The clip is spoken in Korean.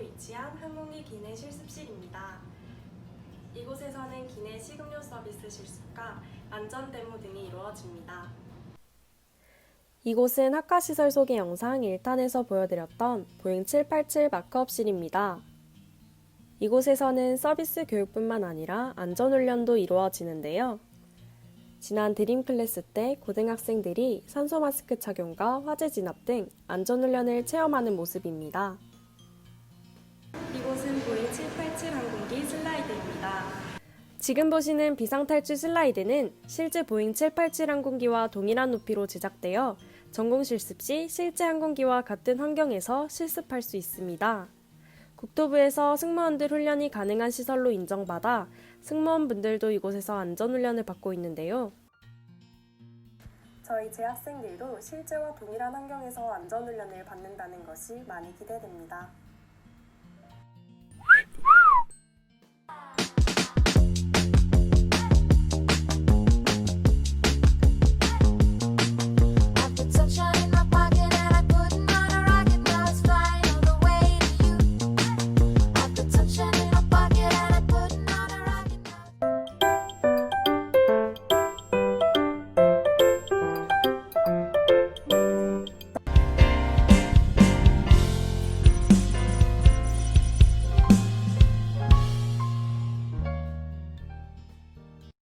위치한 항공기 기내 실습실입니다. 이곳에서는 기내 식음료 서비스 실습과 안전 데모 등이 이루어집니다. 이곳은 학과 시설 소개 영상 1탄에서 보여드렸던 보잉 787 마크업실입니다. 이곳에서는 서비스 교육뿐만 아니라 안전훈련도 이루어지는데요. 지난 드림 클래스 때 고등학생들이 산소 마스크 착용과 화재 진압 등 안전훈련을 체험하는 모습입니다. 787 항공기 슬라이드입니다. 지금 보시는 비상탈출 슬라이드는 실제 보잉 787 항공기와 동일한 높이로 제작되어 전공 실습 시 실제 항공기와 같은 환경에서 실습할 수 있습니다. 국토부에서 승무원들 훈련이 가능한 시설로 인정받아 승무원분들도 이곳에서 안전훈련을 받고 있는데요. 저희 재학생들도 실제와 동일한 환경에서 안전훈련을 받는다는 것이 많이 기대됩니다.